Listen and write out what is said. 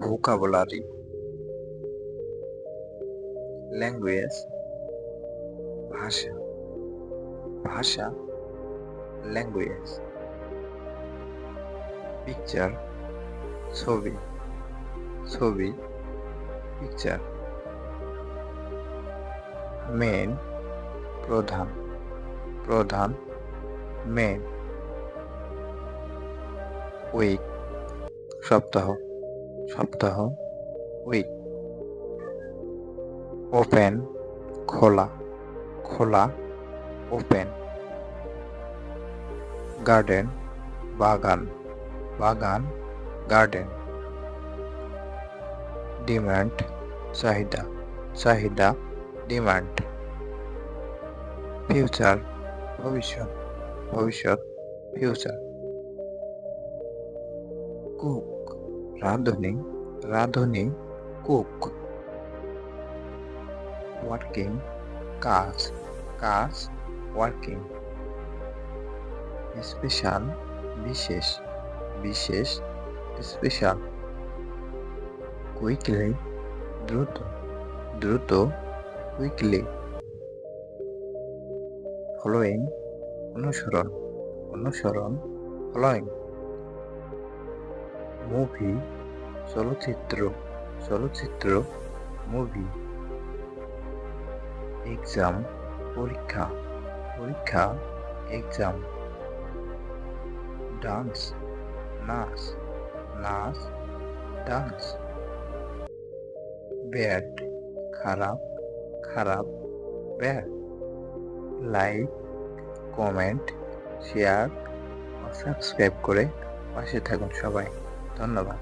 vocabulary language ভাষা ভাষা language picture ছবি ছবি picture মেন প্রধান প্রধান মেন উইক সপ্তাহ সপ্তাহ। উইক ওপেন, খোলা খোলা, ওপেন। গার্ডেন, বাগান বাগান, গার্ডেন। ডিমান্ড, চাহিদা চাহিদা, ডিমান্ড। ফিউচার, ভবিষ্যৎ ভবিষ্যৎ, ফিউচার। কুক রাঁধুনি রাঁধুনি, কুক। ওয়ার্কিং, কাজ কাজ, ওয়ার্কিং। স্পেশাল, বিশেষ বিশেষ, স্পেশাল। কুইকলি, দ্রুত দ্রুত, কুইকলি। ফলোয়িং, অনুসরণ অনুসরণ, ফলোয়িং। মুভি চলচ্চিত্র চলচ্চিত্র মুভি এক্সাম পরীক্ষা পরীক্ষা এক্সাম ডান্স নাচ নাচ ডান্স ব্যাড খারাপ খারাপ bad like comment share subscribe করে পাশে থাকুন সবাই। 算了吧